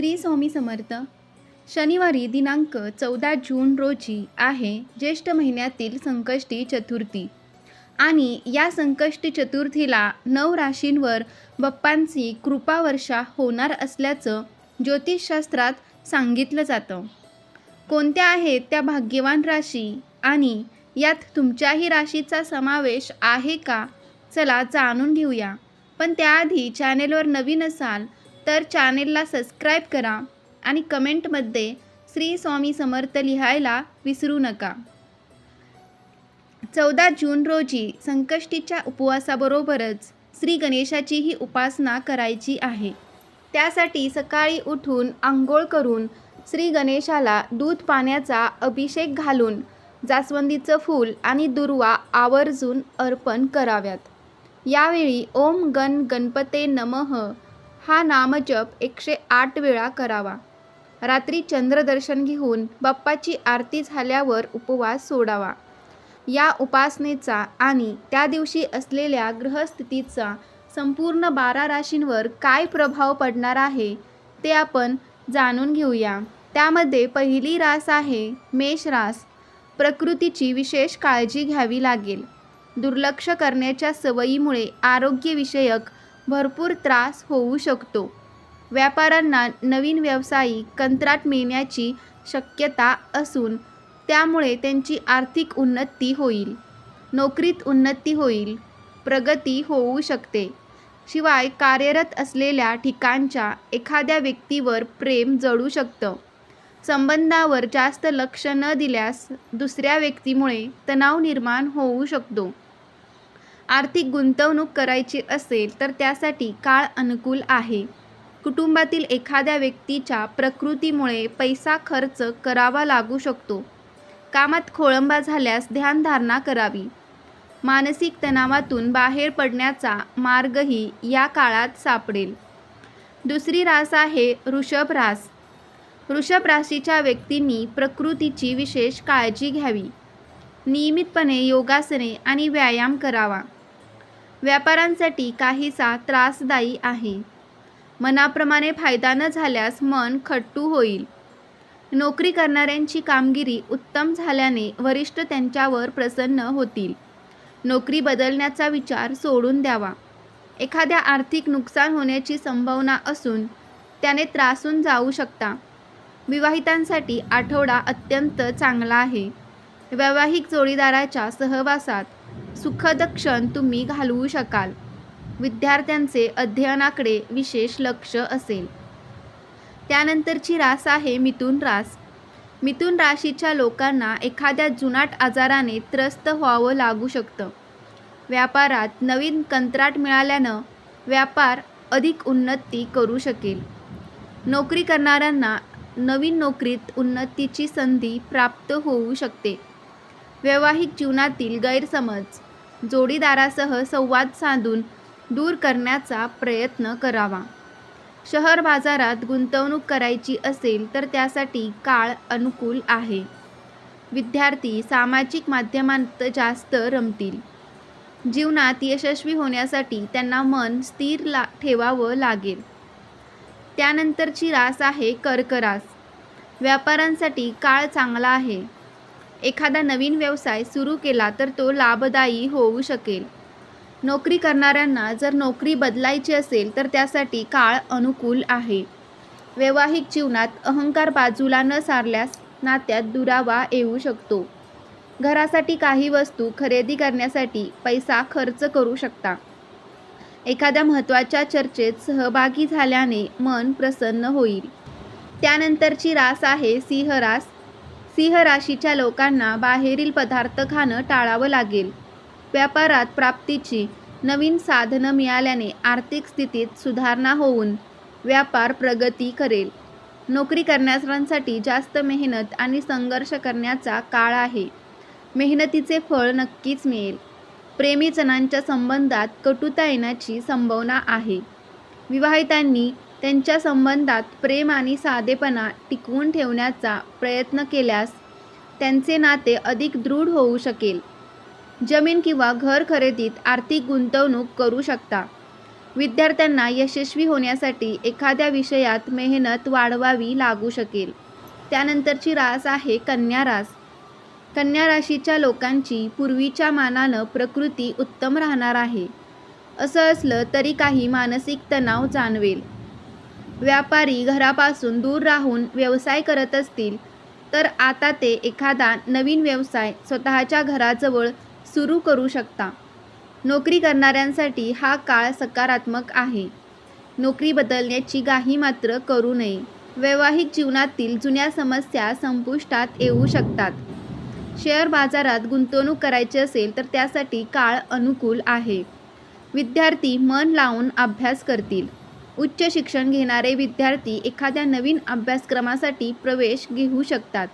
श्री स्वामी समर्थ. शनिवारी दिनांक चौदा जून रोजी आहे ज्येष्ठ महिन्यातील संकष्टी चतुर्थी. आणि या संकष्टी चतुर्थीला नऊ राशींवर बाप्पांची कृपावर्षा होणार असल्याचं ज्योतिषशास्त्रात सांगितलं जातं. कोणत्या आहेत त्या भाग्यवान राशी? आणि यात तुमच्याही राशीचा समावेश आहे का? चला जाणून घेऊया. पण त्याआधी चॅनेलवर नवीन असाल तर चॅनेलला सबस्क्राईब करा आणि कमेंटमध्ये श्री स्वामी समर्थ लिहायला विसरू नका. चौदा जून रोजी संकष्टीच्या उपवासाबरोबरच श्री गणेशाचीही उपासना करायची आहे. त्यासाठी सकाळी उठून आंघोळ करून श्री गणेशाला दूध पाण्याचा अभिषेक घालून जास्वंदीचं फूल आणि दुर्वा आवर्जून अर्पण कराव्यात. यावेळी ओम गण गणपते नमः हा नामजप एकशे आठ वेळा करावा. रात्री चंद्रदर्शन घेऊन बाप्पाची आरती झाल्यावर उपवास सोडावा. या उपासनेचा आणि त्या दिवशी असलेल्या ग्रहस्थितीचा संपूर्ण बारा राशींवर काय प्रभाव पडणार आहे ते आपण जाणून घेऊया. त्यामध्ये पहिली रास आहे मेष रास. प्रकृतीची विशेष काळजी घ्यावी लागेल. दुर्लक्ष करण्याच्या सवयीमुळे आरोग्यविषयक भरपूर त्रास होऊ शकतो. व्यापाऱ्यांना नवीन व्यावसायिक कंत्राट मिळण्याची शक्यता असून त्यामुळे त्यांची आर्थिक उन्नती होईल नोकरीत उन्नती होईल प्रगती होऊ शकते. शिवाय कार्यरत असलेल्या ठिकाणच्या एखाद्या व्यक्तीवर प्रेम जळू शकतं. संबंधावर जास्त लक्ष न दिल्यास दुसऱ्या व्यक्तीमुळे तणाव निर्माण होऊ शकतो. आर्थिक गुंतवणूक करायची असेल तर त्यासाठी काळ अनुकूल आहे. कुटुंबातील एखाद्या व्यक्तीच्या प्रकृतीमुळे पैसा खर्च करावा लागू शकतो. कामात खोळंबा झाल्यास ध्यानधारणा करावी. मानसिक तणावातून बाहेर पडण्याचा मार्गही या काळात सापडेल. दुसरी रास आहे वृषभ रास. वृषभ राशीच्या व्यक्तींनी प्रकृतीची विशेष काळजी घ्यावी. नियमितपणे योगासने आणि व्यायाम करावा. व्यापाऱ्यांसाठी काहीसा त्रासदायी आहे. मनाप्रमाणे फायदा न झाल्यास मन खट्टू होईल. नोकरी करणाऱ्यांची कामगिरी उत्तम झाल्याने वरिष्ठ त्यांच्यावर प्रसन्न होतील. नोकरी बदलण्याचा विचार सोडून द्यावा. एखाद्या आर्थिक नुकसान होण्याची संभावना असून त्याने त्रासून जाऊ शकता. विवाहितांसाठी आठवडा अत्यंत चांगला आहे. वैवाहिक जोडीदाराच्या सहवासात सुखद क्षण तुम्ही घालवू शकाल. विद्यार्थ्यांचे अध्ययनाकडे विशेष लक्ष असेल. त्यानंतरची रास आहे मिथुन रास. मिथुन राशीच्या लोकांना एखाद्या जुनाट आजाराने त्रस्त व्हावं लागू शकतं. व्यापारात नवीन कंत्राट मिळाल्यानं व्यापार अधिक उन्नती करू शकेल. नोकरी करणाऱ्यांना नवीन नोकरीत उन्नतीची संधी प्राप्त होऊ शकते. वैवाहिक जीवनातील गैरसमज. जोडीदारासह संवाद साधून दूर करण्याचा प्रयत्न करावा. शहर बाजारात गुंतवणूक करायची असेल तर त्यासाठी काळ अनुकूल आहे. विद्यार्थी सामाजिक माध्यमांत जास्त रमतील. जीवनात यशस्वी होण्यासाठी त्यांना मन स्थिर ला ठेवावं लागेल. त्यानंतरची रास आहे कर्करास. व्यापाऱ्यांसाठी काळ चांगला आहे. एखादा नवीन व्यवसाय सुरू केला तर तो लाभदायी होऊ शकेल. नोकरी करणाऱ्यांना जर नोकरी बदलायची असेल तर त्यासाठी काळ अनुकूल आहे. वैवाहिक जीवनात अहंकार बाजूला न सारल्यास नात्यात दुरावा येऊ शकतो. घरासाठी काही वस्तू खरेदी करण्यासाठी पैसा खर्च करू शकता. एखाद्या महत्त्वाच्या चर्चेत सहभागी झाल्याने मन प्रसन्न होईल. त्यानंतरची रास आहे सिंह रास सिंह राशीच्या लोकांना बाहेरील पदार्थ खाणं टाळावं लागेल. व्यापारात प्राप्तीची नवीन साधनं मिळाल्याने आर्थिक स्थितीत सुधारणा होऊन व्यापार प्रगती करेल. नोकरी करणाऱ्यांसाठी जास्त मेहनत आणि संघर्ष करण्याचा काळ आहे. मेहनतीचे फळ नक्कीच मिळेल. प्रेमीजनांच्या संबंधात कटुता येण्याची संभावना आहे. विवाहितांनी त्यांच्या संबंधात प्रेम आणि साधेपणा टिकवून ठेवण्याचा प्रयत्न केल्यास त्यांचे नाते अधिक दृढ होऊ शकेल. जमीन किंवा घर खरेदीत आर्थिक गुंतवणूक करू शकता. विद्यार्थ्यांना यशस्वी होण्यासाठी एखाद्या विषयात मेहनत वाढवावी लागू शकेल. त्यानंतरची रास आहे कन्या रास. कन्या राशीच्या लोकांची पूर्वीच्या मानानं प्रकृती उत्तम राहणार आहे. असं असलं तरी काही मानसिक तणाव जाणवेल. व्यापारी घरापासून दूर राहून व्यवसाय करत असतील तर आता ते एखादा नवीन व्यवसाय स्वतःच्या घराजवळ सुरू करू शकता. नोकरी करणाऱ्यांसाठी हा काळ सकारात्मक आहे. नोकरी बदलण्याची गाही मात्र करू नये. वैवाहिक जीवनातील जुन्या समस्या संपुष्टात येऊ शकतात. शेअर बाजारात गुंतवणूक करायची असेल तर त्यासाठी काळ अनुकूल आहे. विद्यार्थी मन लावून अभ्यास करतील. उच्च शिक्षण घेणारे विद्यार्थी एखाद्या नवीन अभ्यासक्रमासाठी प्रवेश घेऊ शकतात.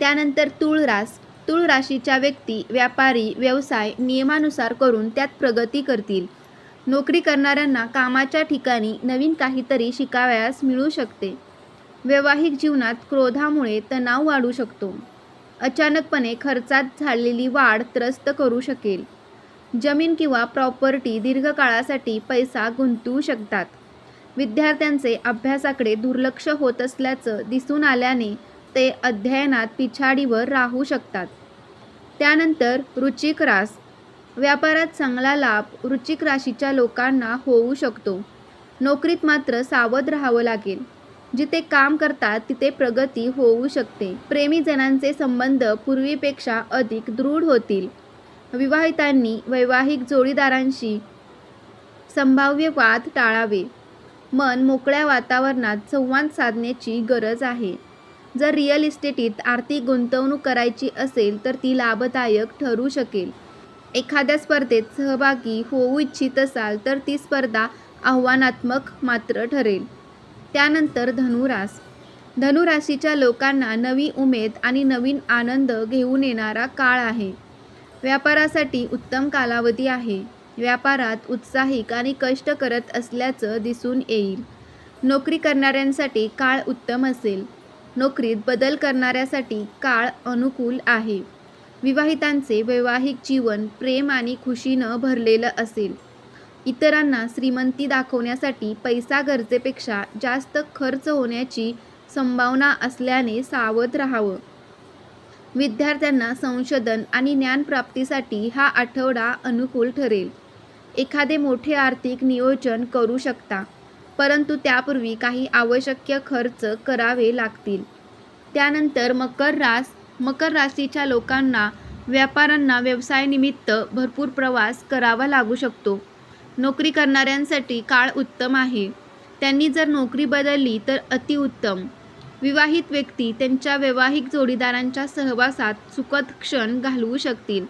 त्यानंतर तुळरास तुळ राशीच्या व्यक्ती व्यापारी व्यवसाय नियमानुसार करून त्यात प्रगती करतील. नोकरी करणाऱ्यांना कामाच्या ठिकाणी नवीन काहीतरी शिकावयास मिळू शकते. वैवाहिक जीवनात क्रोधामुळे तणाव वाढू शकतो. अचानकपणे खर्चात झालेली वाढ त्रस्त करू शकेल. जमीन किंवा प्रॉपर्टी दीर्घकाळासाठी पैसा गुंतवू शकतात. विद्यार्थ्यांचे अभ्यासाकडे दुर्लक्ष होत असल्याचं दिसून आल्याने ते अध्ययनात पिछाडीवर राहू शकतात. त्यानंतर रुचिक रास. व्यापारात चांगला लाभ रुचिक राशीच्या लोकांना होऊ शकतो. नोकरीत मात्र सावध राहावं लागेल. जिथे काम करतात तिथे प्रगती होऊ शकते. प्रेमीजनांचे संबंध पूर्वीपेक्षा अधिक दृढ होतील. विवाहितांनी वैवाहिक जोडीदारांशी संभाव्य वाद टाळावे. मन मोकळ्या वातावरणात संवाद साधण्याची गरज आहे. जर रिअल इस्टेटीत आर्थिक गुंतवणूक करायची असेल तर ती लाभदायक ठरू शकेल. एखाद्या स्पर्धेत सहभागी होऊ इच्छित असाल तर ती स्पर्धा आव्हानात्मक मात्र ठरेल. त्यानंतर धनुरास. धनुराशीच्या लोकांना नवी उमेद आणि नवीन आनंद घेऊन येणारा काळ आहे. व्यापारासाठी उत्तम कालावधी आहे. व्यापारात उत्साहिक आणि कष्ट करत असल्याचं दिसून येईल. नोकरी करणाऱ्यांसाठी काळ उत्तम असेल. नोकरीत बदल करणाऱ्यासाठी काळ अनुकूल आहे. विवाहितांचे वैवाहिक जीवन प्रेम आणि खुशीनं भरलेलं असेल. इतरांना श्रीमंती दाखवण्यासाठी पैसा गरजेपेक्षा जास्त खर्च होण्याची संभावना असल्याने सावध राहावं. विद्यार्थ्यांना संशोधन आणि ज्ञानप्राप्तीसाठी हा आठवडा अनुकूल ठरेल. एखादे मोठे आर्थिक नियोजन करू शकता परंतु त्यापूर्वी काही आवश्यक खर्च करावे लागतील. त्यानंतर मकर रास मकर राशीच्या लोकांना व्यापाऱ्यांना व्यवसायानिमित्त भरपूर प्रवास करावा लागू शकतो. नोकरी करणाऱ्यांसाठी काळ उत्तम आहे. त्यांनी जर नोकरी बदलली तर अतिउत्तम विवाहित व्यक्ती त्यांच्या वैवाहिक जोडीदारांच्या सहवासात सुखद क्षण घालवू शकतील.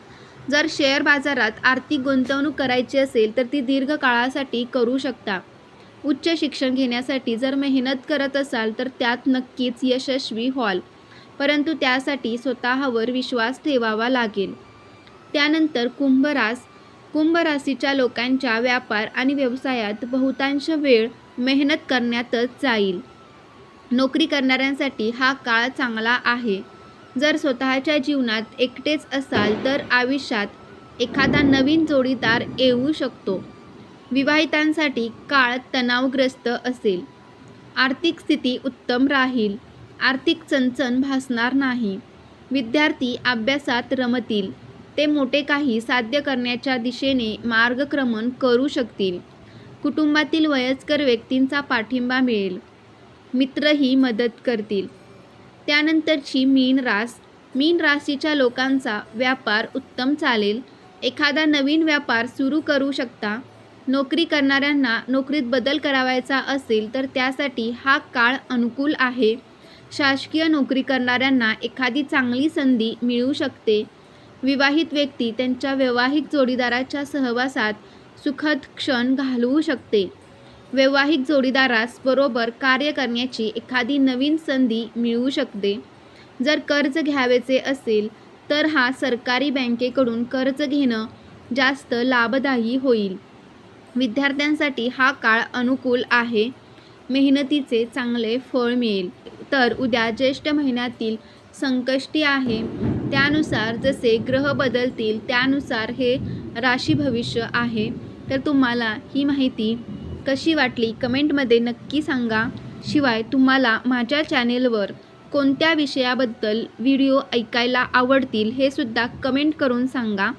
जर शेअर बाजारात आर्थिक गुंतवणूक करायची असेल तर ती दीर्घ काळासाठी करू शकता. उच्च शिक्षण घेण्यासाठी जर मेहनत करत असाल तर त्यात नक्कीच यशस्वी व्हाल. परंतु त्यासाठी स्वतःवर विश्वास ठेवावा लागेल. त्यानंतर कुंभरास कुंभ राशीच्या लोकांच्या व्यापार आणि व्यवसायात बहुतांश वेळ मेहनत करण्यातच जाईल. नोकरी करणाऱ्यांसाठी हा काळ चांगला आहे. जर स्वतःच्या जीवनात एकटेच असाल तर आयुष्यात एखादा नवीन जोडीदार येऊ शकतो. विवाहितांसाठी काळ तणावग्रस्त असेल. आर्थिक स्थिती उत्तम राहील. आर्थिक चणचण भासणार नाही. विद्यार्थी अभ्यासात रमतील. ते मोठे काही साध्य करण्याच्या दिशेने मार्गक्रमण करू शकतील. कुटुंबातील वयस्कर व्यक्तींचा पाठिंबा मिळेल. मित्रही मदत करतील. त्यानंतरची मीन रास मीन राशीच्या लोकांचा व्यापार उत्तम चालेल. एखादा नवीन व्यापार सुरू करू शकता. नोकरी करणाऱ्यांना नोकरीत बदल करावायचा असेल तर त्यासाठी हा काळ अनुकूल आहे. शासकीय नोकरी करणाऱ्यांना एखादी चांगली संधी मिळू शकते. विवाहित व्यक्ती त्यांच्या वैवाहिक जोडीदाराच्या सहवासात सुखद क्षण घालवू शकते. वैवाहिक जोडीदारास बरोबर कार्य करण्याची एखादी नवीन संधी मिळू शकते. जर कर्ज घ्यावयाचे असेल तर हा सरकारी बँकेकडून कर्ज घेणं जास्त लाभदायी होईल. विद्यार्थ्यांसाठी हा काळ अनुकूल आहे. मेहनतीचे चांगले फळ मिळेल. तर उद्या ज्येष्ठ महिन्यातील संकष्टी आहे. त्यानुसार जसे ग्रह बदलतील त्यानुसार हे राशी भविष्य आहे. तर तुम्हाला ही माहिती कशी वाटली कमेंटमध्ये नक्की सांगा. शिवाय तुम्हाला माझ्या चॅनेलवर कोणत्या विषयाबद्दल व्हिडिओ ऐकायला आवडतील हे सुद्धा कमेंट करून सांगा.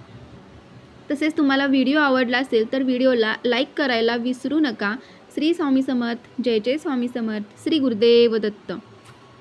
तसेच तुम्हाला व्हिडिओ आवडला असेल तर व्हिडिओला लाईक करायला विसरू नका. श्री स्वामी समर्थ जय जय स्वामी समर्थ श्री गुरुदेव दत्त.